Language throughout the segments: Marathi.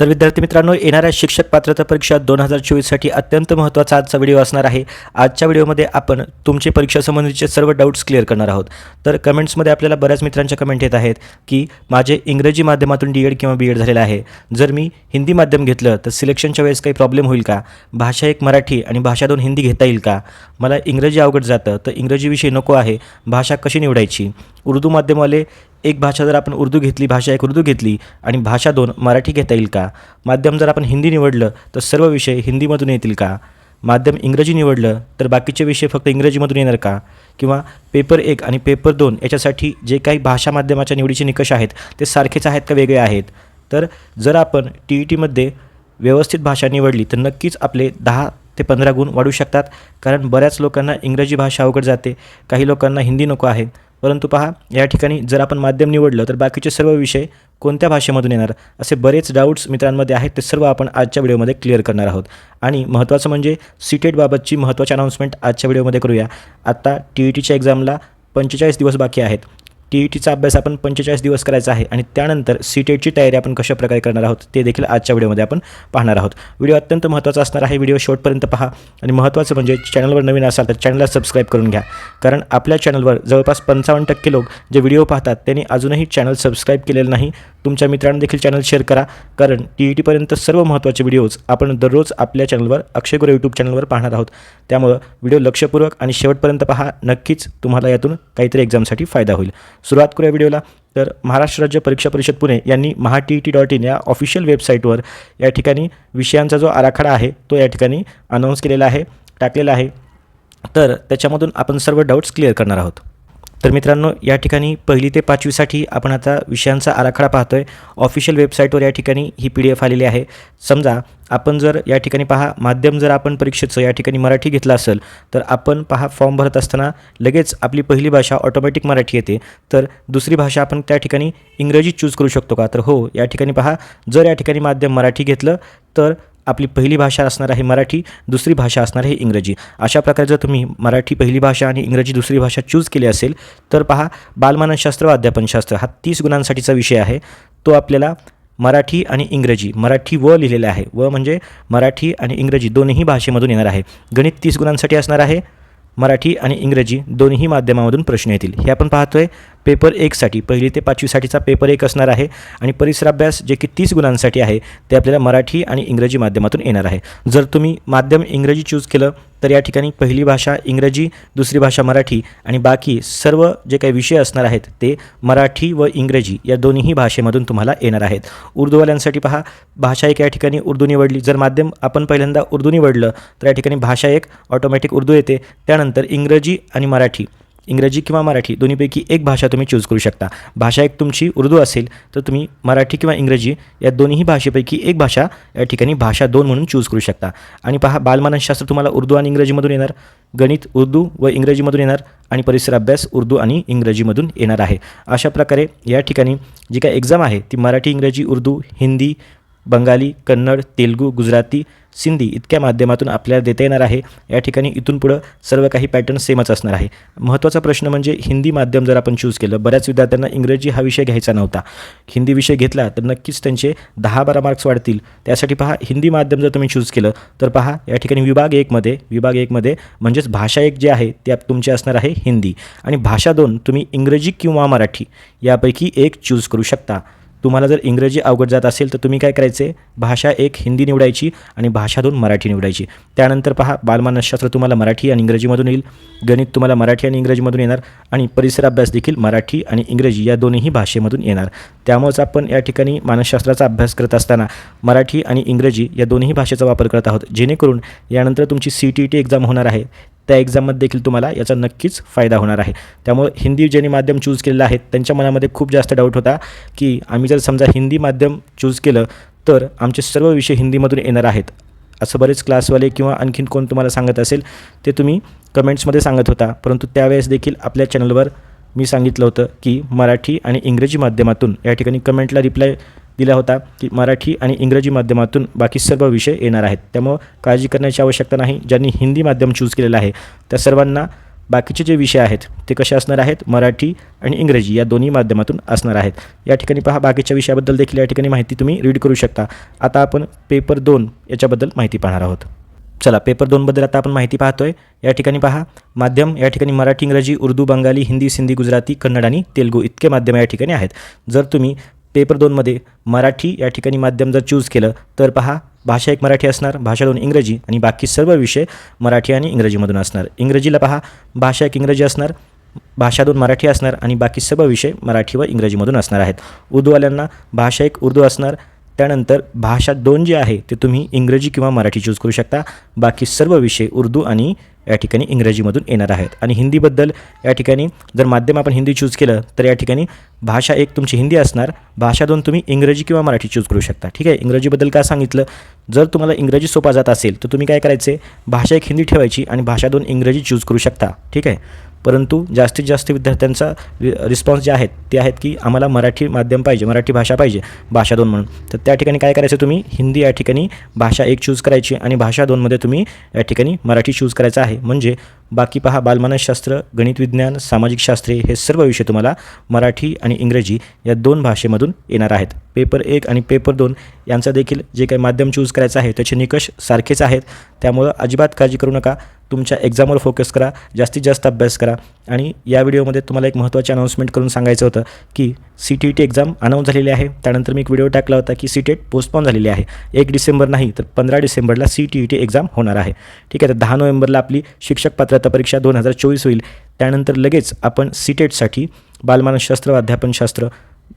तर विद्यार्थी मित्रांनो येणाऱ्या शिक्षक पात्रता परीक्षा दोन हजार चोवीससाठी अत्यंत महत्त्वाचा आजचा व्हिडिओ असणार आहे. आजच्या व्हिडिओमध्ये आपण तुमचे परीक्षासंबंधीचे सर्व डाऊट्स क्लिअर करणार आहोत. तर कमेंट्समध्ये आपल्याला बऱ्याच मित्रांच्या कमेंट येत आहेत की माझे इंग्रजी माध्यमातून डी एड किंवा बी एड झालेलं आहे. जर मी हिंदी माध्यम घेतलं तर सिलेक्शनच्या वेळेस काही प्रॉब्लेम होईल का? भाषा एक मराठी आणि भाषा दोन हिंदी घेता येईल का? मला इंग्रजी अवघड जातं तर इंग्रजी विषय नको आहे. भाषा कशी निवडायची? उर्दू माध्यमवाले एक भाषा जर आपण उर्दू घेतली भाषा एक उर्दू घेतली आणि भाषा दोन मराठी घेता येईल का? माध्यम जर आपण हिंदी निवडलं तर सर्व विषय हिंदीमधून येतील का? माध्यम इंग्रजी निवडलं तर बाकीचे विषय फक्त इंग्रजीमधून येणार का? किंवा पेपर एक आणि पेपर दोन याच्यासाठी जे काही भाषा माध्यमाच्या निवडीचे निकष आहेत ते सारखेच आहेत का वेगळे आहेत? तर जर आपण टी ई टीमध्ये व्यवस्थित भाषा निवडली तर नक्कीच आपले दहा ते पंधरा गुण वाढू शकतात. कारण बऱ्याच लोकांना इंग्रजी भाषा अवघड जाते. काही लोकांना हिंदी नको आहे. परंतु पहा या ठिकाणी जर आपण माध्यम निवडलं तर बाकीचे सर्व विषय कोणत्या भाषेमधून येणार? असे बरेच डाऊट्स मित्रांमध्ये आहेत ते सर्व आपण आजच्या व्हिडिओमध्ये क्लिअर करणार आहोत. आणि महत्त्वाचं म्हणजे सीटेटबाबतची महत्त्वाची अनाऊन्समेंट आजच्या व्हिडिओमध्ये करूया. आत्ता टी ई टीच्या एक्झामला पंचेचाळीस दिवस बाकी आहेत. टी ई टीचा अभ्यास आपण पंचेचाळीस दिवस करायचा आहे आणि त्यानंतर सी टेटची तयारी आपण कशा प्रकारे करणार आहोत ते देखील आजच्या व्हिडिओमध्ये आपण पाहणार आहोत. व्हिडिओ अत्यंत महत्त्वाचा असणार आहे. व्हिडिओ शेवटपर्यंत पहा आणि महत्त्वाचं म्हणजे चॅनलवर नवीन असाल तर चॅनलला सबस्क्राईब करून घ्या. कारण आपल्या चॅनलवर जवळपास पंचावन्न टक्के लोक जे व्हिडिओ पाहतात त्यांनी अजूनही चॅनल सबस्क्राईब केलेलं नाही. तुमच्या मित्रांना देखील चॅनल शेअर करा. कारण टी ई टीपर्यंत सर्व महत्त्वाचे व्हिडिओज आपण दररोज आपल्या चॅनलवर अक्षय गुरु यूट्यूब चॅनलवर पाहणार आहोत. त्यामुळं व्हिडिओ लक्षपूर्वक आणि शेवटपर्यंत पहा. नक्कीच तुम्हाला यातून काहीतरी एक्झामसाठी फायदा होईल. सुरुवात करूया व्हिडिओला तर महाराष्ट्र राज्य परीक्षा परिषद पुणे यांनी Maha T E T dot in या ऑफिशियल वेबसाईटवर या ठिकाणी विषयांचा जो आराखडा आहे तो या ठिकाणी अनाऊन्स केलेला आहे टाकलेला आहे. तर त्याच्यामधून आपण सर्व डाऊट्स क्लिअर करणार आहोत. तर मित्रांनो या ठिकाणी पहिली ते पाचवीसाठी आपण आता विषयांचा आराखडा पाहतो आहे ऑफिशियल वेबसाईटवर या ठिकाणी ही पी डी एफ आलेली आहे. समजा आपण जर या ठिकाणी पहा माध्यम जर आपण परीक्षेचं या ठिकाणी मराठी घेतलं असेल तर आपण पहा फॉर्म भरत असताना लगेच आपली पहिली भाषा ऑटोमॅटिक मराठी येते. तर दुसरी भाषा आपण त्या ठिकाणी इंग्रजी चूज करू शकतो का? तर हो या ठिकाणी पहा जर या ठिकाणी माध्यम मराठी घेतलं तर आपली पहिली भाषा असणार आहे मराठी दुसरी भाषा असणार आहे इंग्रजी. अशा प्रकारे जर तुम्ही मराठी पहिली भाषा आणि इंग्रजी दुसरी भाषा चूज केली असेल तर पहा बालमानसशास्त्र व अध्यापनशास्त्र हा तीस गुणांसाठीचा विषय आहे. तो आपल्याला मराठी आणि इंग्रजी मराठी व लिहिलेलं आहे. व म्हणजे मराठी आणि इंग्रजी दोन्ही भाषेमधून येणार आहे. गणित तीस गुणांसाठी असणार आहे. मराठी आणि इंग्रजी दोन्ही माध्यमामधून प्रश्न येतील. हे आपण पाहतोय. पेपर एकसाठी पहिली ते पाचवीसाठीचा पेपर एक असणार आहे आणि परिसराभ्यास जे की तीस गुणांसाठी आहे ते आपल्याला मराठी आणि इंग्रजी माध्यमातून येणार आहे. जर तुम्ही माध्यम इंग्रजी चूज केलं तर या ठिकाणी पहिली भाषा इंग्रजी दुसरी भाषा मराठी आणि बाकी सर्व जे काही विषय असणार आहेत ते मराठी व इंग्रजी या दोन्हीही भाषेमधून तुम्हाला येणार आहेत. उर्दूवाल्यांसाठी पहा भाषा एक या ठिकाणी उर्दू निवडली. जर माध्यम आपण पहिल्यांदा उर्दू निवडलं तर या ठिकाणी भाषा एक ऑटोमॅटिक उर्दू येते. त्यानंतर इंग्रजी आणि मराठी. इंग्रजी किंवा मराठी दोन्हीपैकी एक भाषा तुम्ही चूज करू शकता. भाषा एक तुमची उर्दू असेल तर तुम्ही मराठी किंवा इंग्रजी या दोन्ही भाषेपैकी एक भाषा या ठिकाणी भाषा दोन म्हणून चूज करू शकता. आणि पहा बालमानसशास्त्र तुम्हाला उर्दू आणि इंग्रजीमधून येणार गणित उर्दू व इंग्रजीमधून येणार आणि परिसर अभ्यास उर्दू आणि इंग्रजीमधून येणार आहे. अशा प्रकारे या ठिकाणी जी काय एक्झाम आहे ती मराठी इंग्रजी उर्दू हिंदी बंगाली कन्नड तेलगू गुजराती सिंधी इतक्या माध्यमातून आपल्याला देता येणार आहे. या ठिकाणी इथून पुढं सर्व काही पॅटर्न सेमच असणार आहे. महत्त्वाचा प्रश्न म्हणजे हिंदी माध्यम जर आपण चूज केलं बऱ्याच विद्यार्थ्यांना इंग्रजी हा विषय घ्यायचा नव्हता. हिंदी विषय घेतला तर नक्कीच त्यांचे दहा बारा मार्क्स वाढतील. त्यासाठी पहा हिंदी माध्यम जर तुम्ही चूज केलं तर पहा या ठिकाणी विभाग एकमध्ये विभाग एकमध्ये म्हणजेच भाषा एक जे आहे ते तुमचे असणार आहे हिंदी. आणि भाषा दोन तुम्ही इंग्रजी किंवा मराठी यापैकी एक चूज करू शकता. तुम्हाला जर इंग्रजी अवघड जात असेल तर तुम्ही काय करायचे? भाषा एक हिंदी निवडायची आणि भाषा दोन मराठी निवडायची. त्यानंतर पहा बालमानसशास्त्र तुम्हाला मराठी आणि इंग्रजीमधून येईल गणित तुम्हाला मराठी आणि इंग्रजीमधून येणार आणि परिसर अभ्यास देखील मराठी आणि इंग्रजी या दोन्ही भाषेमधून येणार. त्यामुळेच आपण या ठिकाणी मानसशास्त्राचा अभ्यास करत असताना मराठी आणि इंग्रजी या दोन्ही भाषेचा वापर करत आहोत. जेणेकरून यानंतर तुमची सी टी टी एक्झाम होणार आहे. त्या एक्झाममध्ये देखील तुम्हाला याचा नक्कीच फायदा होणार आहे. त्यामुळे हिंदी ज्यांनी माध्यम चूज केलेलं आहे त्यांच्या मनामध्ये खूप जास्त डाऊट होता की आम्ही जर समजा हिंदी माध्यम चूज केलं तर आमचे सर्व विषय हिंदीमधून येणार आहेत. असं बरेच क्लासवाले किंवा आणखीन कोण तुम्हाला सांगत असेल ते तुम्ही कमेंट्समध्ये सांगत होता. परंतु त्यावेळेस देखील आपल्या चॅनलवर मी सांगितलं होतं की मराठी आणि इंग्रजी माध्यमातून या ठिकाणी कमेंटला रिप्लाय दिला होता की मराठी आणि इंग्रजी माध्यमातून बाकी सर्व विषय येणार आहेत. त्यामुळं काळजी करण्याची आवश्यकता नाही. ज्यांनी हिंदी माध्यम चूज केलेलं आहे त्या सर्वांना बाकीचे जे विषय आहेत ते कसे असणार आहेत? मराठी आणि इंग्रजी या दोन्ही माध्यमातून असणार आहेत. या ठिकाणी पहा बाकीच्या विषयाबद्दल देखील या ठिकाणी माहिती तुम्ही रीड करू शकता. आता आपण पेपर दोन याच्याबद्दल माहिती पाहणार आहोत. चला पेपर दोनबद्दल आता आपण माहिती पाहतोय. या ठिकाणी पहा माध्यम या ठिकाणी मराठी इंग्रजी उर्दू बंगाली हिंदी सिंधी गुजराती कन्नड आणि तेलगू इतके माध्यम या ठिकाणी आहेत. जर तुम्ही पेपर दोनमध्ये मराठी या ठिकाणी माध्यम जर चूज केलं तर पहा भाषा एक मराठी असणार भाषा दोन इंग्रजी आणि बाकी सर्व विषय मराठी आणि इंग्रजीमधून असणार. इंग्रजीला पहा भाषा एक इंग्रजी असणार भाषा दोन मराठी असणार आणि बाकी सर्व विषय मराठी व इंग्रजीमधून असणार आहेत. उर्दूवाल्यांना भाषा एक उर्दू असणार त्यानंतर भाषा दोन जे आहे ते तुम्ही इंग्रजी किंवा मराठी चूज करू शकता. बाकी सर्व विषय उर्दू आणि या ठिकाणी इंग्रजीमधून येणार आहेत. आणि हिंदीबद्दल या ठिकाणी जर माध्यम आपण हिंदी चूज केलं तर या ठिकाणी भाषा एक तुमची हिंदी असणार. भाषा दोन तुम्ही इंग्रजी किंवा मराठी चूज करू शकता. ठीक आहे? इंग्रजीबद्दल काय सांगितलं? जर तुम्हाला इंग्रजी सोपा जात असेल तर तुम्ही काय करायचे? भाषा एक हिंदी ठेवायची आणि भाषा दोन इंग्रजी चूज करू शकता. ठीक आहे? परंतु जास्तीत जास्त विद्यार्थ्यांचा रि रिस्पॉन्स जे आहेत ते आहेत की आम्हाला मराठी माध्यम पाहिजे मराठी भाषा पाहिजे भाषा दोन म्हणून. तर त्या ठिकाणी काय करायचं तुम्ही? हिंदी या ठिकाणी भाषा एक चूज करायची आणि भाषा दोनमध्ये तुम्ही या ठिकाणी मराठी चूज करायचं आहे. म्हणजे बाकी पहा बालमानसशास्त्र गणित विज्ञान सामाजिक शास्त्रे हे सर्व विषय तुम्हाला मराठी आणि इंग्रजी या दोन भाषेमधून येणार आहेत. पेपर एक आणि पेपर दोन यांचा देखील जे काही माध्यम चूज करायचं आहे त्याचे निकष सारखेच आहेत. त्यामुळं अजिबात काळजी करू नका. तुमच्या एक्झामवर फोकस करा. जास्तीत जास्त अभ्यास करा. आणि या व्हिडिओमध्ये तुम्हाला एक महत्त्वाची अनाऊन्समेंट करून सांगायचं होतं की C T E T exam announce झालेली आहे. त्यानंतर मी एक व्हिडिओ टाकला होता की सी टेट पोस्टपॉन झालेली आहे. एक डिसेंबर नाही तर पंधरा डिसेंबरला C T E T exam होणार आहे. ठीक आहे तर दहा नोव्हेंबरला आपली शिक्षक पात्रता परीक्षा दोन हजार चोवीस होईल. त्यानंतर लगेच आपण सी टेटसाठी बालमानसशास्त्र अध्यापनशास्त्र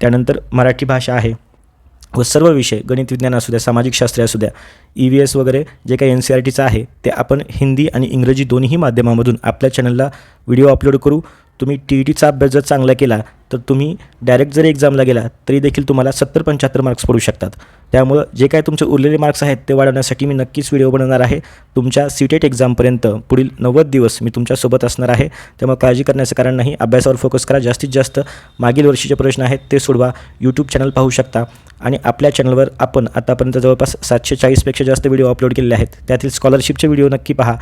त्यानंतर मराठी भाषा आहे व सर्व विषय गणित विज्ञान असू द्या सामाजिक शास्त्र असू द्या ई व्ही एस वगैरे जे काही एन सी आर टीचं आहे ते आपण हिंदी आणि इंग्रजी दोन्ही माध्यमामधून आपल्या चॅनलला व्हिडिओ अपलोड करू. तुम्ही टी ई टीचा अभ्यास जर चांगला केला तर तुम्ही डायरेक्ट जरी एक्झामला गेला तरी देखील तुम्हाला सत्तर पंच्याहत्तर मार्क्स पडू शकतात. त्यामुळं जे काय तुमचे उरलेले मार्क्स आहेत ते वाढवण्यासाठी मी नक्कीच व्हिडिओ बनवणार आहे. तुमच्या सीटेट एक्झामपर्यंत पुढील नव्वद दिवस मी तुमच्यासोबत असणार आहे. त्यामुळे काळजी करण्याचं कारण नाही. अभ्यासावर फोकस करा. जास्तीत जास्त मागील वर्षीचे प्रश्न आहेत ते सोडवा. यूट्यूब चॅनल पाहू शकता. आणि आपल्या चॅनलवर आपण आतापर्यंत जवळपास सातशे चाळीसपेक्षा जास्त व्हिडिओ अपलोड केलेले आहेत. त्यातील स्कॉलरशिपचे व्हिडिओ नक्की पहा.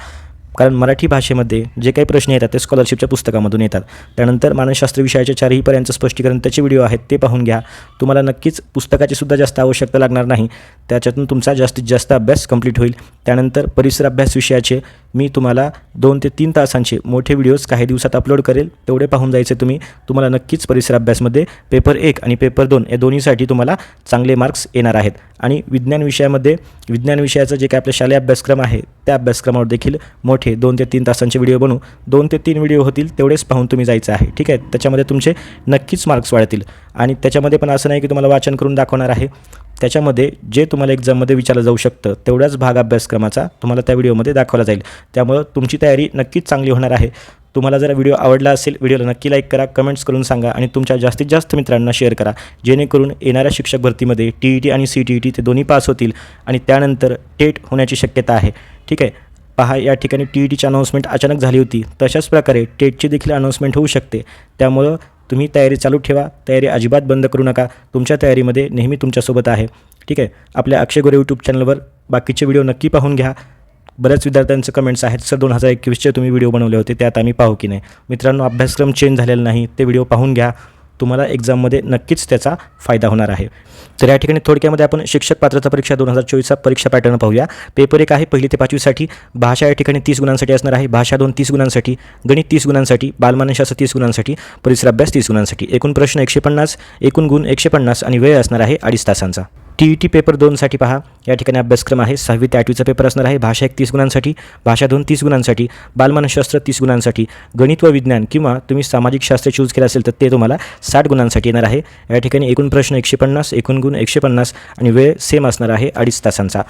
कारण मराठी भाषेमध्ये जे काही प्रश्न येतात ते स्कॉलरशिपच्या पुस्तकामधून येतात. त्यानंतर मानसशास्त्र विषयाच्या चारही पर्यंतचं स्पष्टीकरण त्याचे व्हिडिओ आहेत ते पाहून घ्या. तुम्हाला नक्कीच पुस्तकाची सुद्धा जास्त आवश्यकता लागणार नाही. त्याच्यातून तुमचा जास्तीत जास्त अभ्यास कंप्लीट होईल. त्यानंतर परिसर अभ्यास विषयाचे मी तुम्हाला दोन ते तीन तासांचे मोठे व्हिडिओज काही दिवसात अपलोड करेल तेवढे पाहून जायचे तुम्ही. तुम्हाला नक्कीच परिसर अभ्यासमध्ये पेपर एक आणि पेपर दोन या दोन्हीसाठी तुम्हाला चांगले मार्क्स येणार आहेत. आणि विज्ञान विषयामध्ये विज्ञान विषयाचं जे काही आपलं शालेय अभ्यासक्रम आहे त्या अभ्यासक्रमावर देखील मोठे दोन ते तीन तासांचे व्हिडिओ बनवू दोन ते तीन व्हिडिओ होतील तेवढेच पाहून तुम्ही जायचं आहे. ठीक आहे? त्याच्यामध्ये तुमचे नक्कीच मार्क्स वाढतील. आणि त्याच्यामध्ये पण असं नाही की तुम्हाला वाचन करून दाखवणार आहे. त्याच्यामध्ये जे तुम्हाला एक्झाममध्ये विचारलं जाऊ शकतं तेवढाच भाग अभ्यासक्रमाचा तुम्हाला त्या व्हिडिओमध्ये दाखवला जाईल. त्यामुळं तुमची तयारी नक्कीच चांगली होणार आहे. तुम्हाला जर व्हिडिओ आवडला असेल व्हिडिओला नक्की लाईक करा कमेंट्स करून सांगा आणि तुमच्या जास्तीत जास्त मित्रांना शेअर करा. जेणेकरून येणाऱ्या शिक्षक भरतीमध्ये टी ई टी आणि सी टी ई टी ते दोन्ही पास होतील आणि त्यानंतर टेट होण्याची शक्यता आहे. ठीक आहे? पहा या ठिकाणी टी ई टीची अनाऊन्समेंट अचानक झाली होती. तशाच प्रकारे टेटची देखील अनाऊन्समेंट होऊ शकते. त्यामुळं तुम्ही तयारी चालू ठेवा तयारी अजिबात बंद करू नका. तुमच्या तयारीमध्ये नेहमी तुमच्यासोबत आहे. ठीक आहे? आपल्या अक्षय गोरे यूट्यूब चॅनलवर बाकीचे व्हिडिओ नक्की पाहून घ्या. बऱ्याच विद्यार्थ्यांचे कमेंट्स आहेत सर दोन हजार एकवीसचे तुम्ही व्हिडिओ बनवले होते त्यात आम्ही पाहू की नाही. मित्रांनो अभ्यासक्रम चेंज झालेला नाही ते व्हिडिओ पाहून घ्या. तुम्हाला एक्झाममध्ये नक्कीच त्याचा फायदा होणार आहे. तर या ठिकाणी थोडक्यामध्ये आपण शिक्षक पात्रता परीक्षा दोन हजार चोवीसचा परीक्षा पॅटर्न पाहूया. पेपर एक आहे पहिली ते पाचवीसाठी भाषा या ठिकाणी तीस गुणांसाठी असणार आहे. भाषा दोन तीस गुणांसाठी. गणित तीस गुणांसाठी. बालमानशास्त्र तीस गुणांसाठी. परिसर अभ्यास तीस गुणांसाठी. एकूण प्रश्न एकशे पन्नास एकूण गुण एकशे पन्नास आणि वेळ असणार आहे अडीच तासांचा. टी ई टी पेपर दोनसाठी पहा. या ठिकाणी अभ्यासक्रम आहे. सहावी ते आठवीचा पेपर असणार आहे. भाषा एक तीस गुणांसाठी भाषा दोन तीस गुणांसाठी बालमानसशास्त्र तीस गुणांसाठी गणित व विज्ञान किंवा तुम्ही सामाजिक शास्त्र चूज केलं असेल तर ते तुम्हाला साठ गुणांसाठी येणार आहे. या ठिकाणी एकूण प्रश्न एकशे पन्नास एकूण गुण एकशे पन्नास आणि वेळ सेम असणार आहे अडीच तासांचा.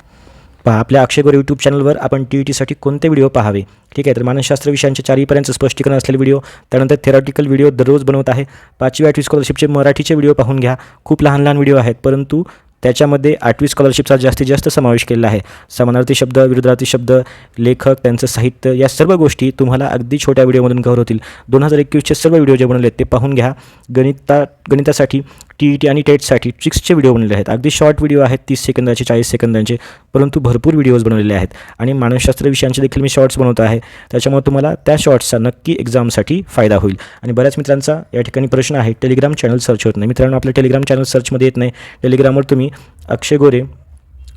पहा आपल्या अक्षयगोर यूट्यूब चॅनलवर आपण टी ई टीसाठी कोणते व्हिडिओ पाहावे? ठीक आहे तर मानसशास्त्र विषयांचे चारीपर्यंत स्पष्टीकरण असलेले व्हिडिओ त्यानंतर थेरॉटिकल व्हिडिओ दररोज बनवत आहे. पाचवी आठवी स्कॉलरशिपचे मराठीचे व्हिडिओ पाहून घ्या. खूप लहान लहान व्हिडिओ आहेत परंतु त्याच्यामध्ये आठवी स्कॉलरशिपचा जास्तीत जास्त समावेश केलेला आहे. समानार्थी शब्द विरुद्धार्थी शब्द लेखक त्यांचं साहित्य या सर्व गोष्टी तुम्हाला अगदी छोट्या व्हिडिओमधून कव्हर होतील. दोन हजार एकवीसचे सर्व व्हिडिओ जे बनवले आहेत ते पाहून घ्या. गणिता गणितासाठी टी ई टी आणि टेटसाठी ट्रिक्सचे व्हिडिओ बनवलेले आहेत. अगदी शॉर्ट व्हिडिओ आहेत तीस सेकंदाचे चाळीस सेकंदांचे परंतु भरपूर व्हिडिओज बनवलेले आहेत. आणि मानसशास्त्र विषयांचे देखील मी शॉर्ट्स बनवतो आहे. त्याच्यामुळे तुम्हाला त्या शॉर्ट्सचा नक्की एक्झामसाठी फायदा होईल. आणि बऱ्याच मित्रांचा या ठिकाणी प्रश्न आहे टेलिग्राम चॅनल सर्च होत नाही. मित्रांनो आपल्या टेलिग्राम चॅनल सर्चमध्ये येत नाही. टेलिग्रामवर तुम्ही अक्षय गोरे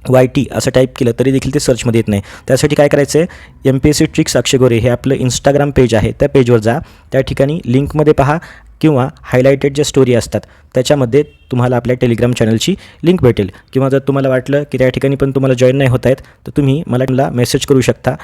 वाय टी असं टाईप केलं तरी देखील ते सर्चमध्ये येत नाही. त्यासाठी काय करायचं आहे M P S C tricks Akshay Gore हे आपलं इंस्टाग्राम पेज आहे. त्या पेजवर जा. त्या ठिकाणी लिंकमध्ये पहा. किंवा हायलायटेड ज्या स्टोरी असतात त्याच्यामध्ये तुम्हाला आपल्या टेलिग्राम चॅनलची लिंक भेटेल. किंवा जर तुम्हाला वाटलं की त्या ठिकाणी पण तुम्हाला जॉईन नाही होत आहेत तर तुम्ही मला मला मेसेज करू शकता.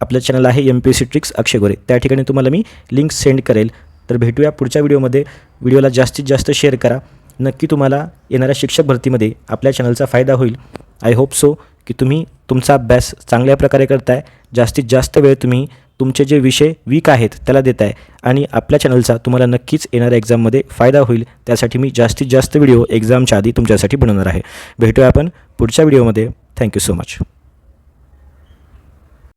आपलं चॅनल आहे M P S C tricks Akshay Gore त्या ठिकाणी तुम्हाला मी लिंक सेंड करेल. तर भेटूया पुढच्या व्हिडिओमध्ये व्हिडिओला जास्तीत जास्त शेअर करा. नक्की तुम्हाला येणाऱ्या शिक्षक भरतीमध्ये आपल्या चॅनलचा फायदा होईल. आय होप सो की तुम्ही तुमचा अभ्यास चांगल्या प्रकारे करताय. जास्तीत जास्त वेळ तुम्ही तुमचे जे विषय वीक आहेत त्याला देत आहे. आणि आपल्या चॅनलचा तुम्हाला नक्कीच येणाऱ्या एक्झाममध्ये फायदा होईल. त्यासाठी मी जास्तीत जास्त व्हिडिओ एक्झामच्या आधी तुमच्यासाठी बनवणार आहे. भेटूया आपण पुढच्या व्हिडिओमध्ये थँक्यू सो मच